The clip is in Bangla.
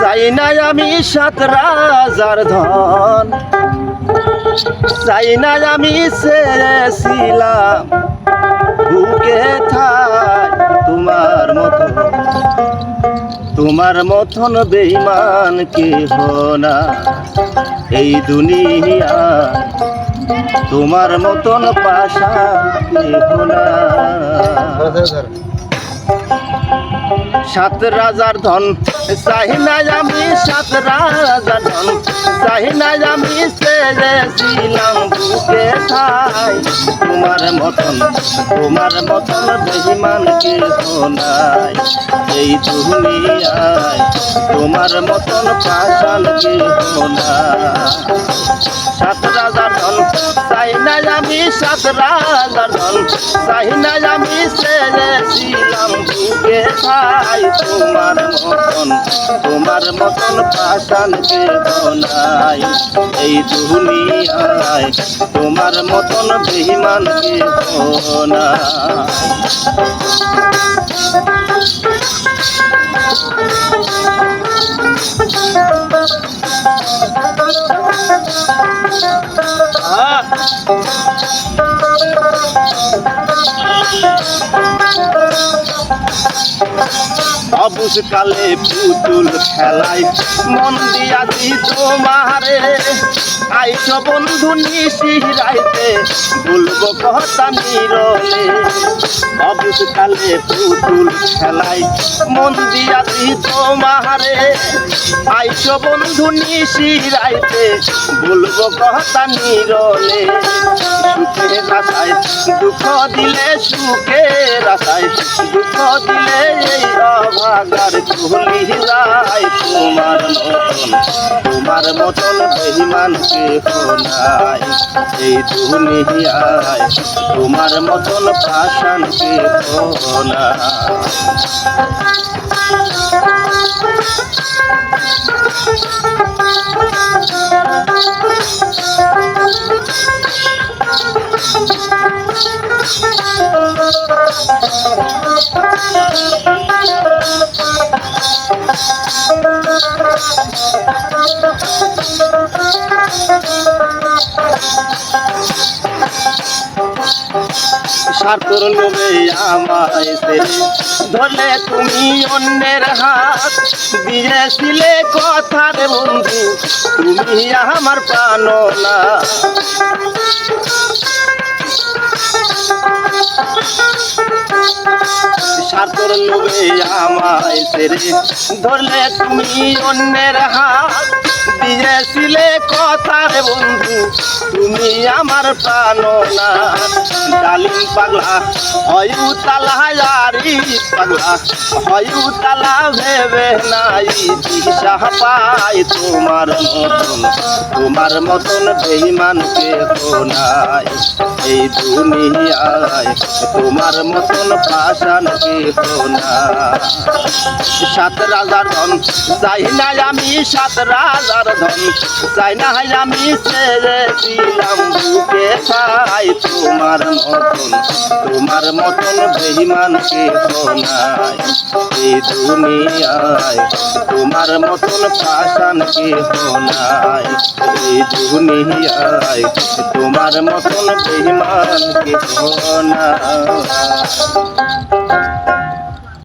চাই না আমি সাত রাজার ধন। চাই না আমি চেয়েছিলাম বুকে থাই তোমার মতো তোমার মতন বেইমান কেহ না। এই দুনিয়া তোমার মতন পাশা কেহ না। সাত রাজার ধন, চাহি না আমি সাত রাজার ধন, চাহি না আমি সেরেছিলাম বুকে ঠাই। তোমার মতন তোমার মতন বেহিমান কে নাই। এই দুনিয়ায় তোমার মতন পাশান কে না সাত রাজার ধন তোমার মতন তোমার মতন পাশান বেদনাই নাই এই দুনিয়ায় তোমার মতন বেহিমান কে না অবুজ কালে পুতুল খেলাই মন দিয়াছি তোমারে আইস বন্ধু নিশি রাইতে, বলব কথা নিরলে। অবুজ কালে পুতুল খেলাই মন দিয়াছি তোমারে আইস বন্ধু নিশি রাইতে, বলব কথা নিরলে। সুখের আশায় দুঃখ দিলে সুখের আশায় দুঃখ দিলে এই চুলি যায় তোমার মতন তোমার মতন বেহিমান কে নাই। এই দুনিয়ায় তোমার মতন পাশান কে না লোভে আমায় ধরলে তুমি অন্যের হাত দিয়েছিলে কথার বন্ধু তুমি আমার প্রাণ না। স্বার্থর লোভে আমায় ছেড়ে ধরলে তুমি অন্যের হাত। দিয়েছিলে কথার বন্ধু, তুমি আমার প্রাণ না ডালিম পাগলা, হয়ু তালা আরি পাগলা, হয়ু তালা ভেবে নাই দিশা পাই তোমার মতন তোমার মতন বেইমান কে নাই। এই দুনিয়ায় তোমার মতন পাশান কে না সাত রাজার ধন চাই না আমি সাত রাজার ধন চাই না আমি ছেড়েছিলাম বুকে খাই তোমার মতন তোমার মতন বেহিমান কে নাই। এই দুনিয়ায় তোমার মতন পাশান কে নাই। এই দুনিয়ায় তোমার মতন বেহিমান কে না।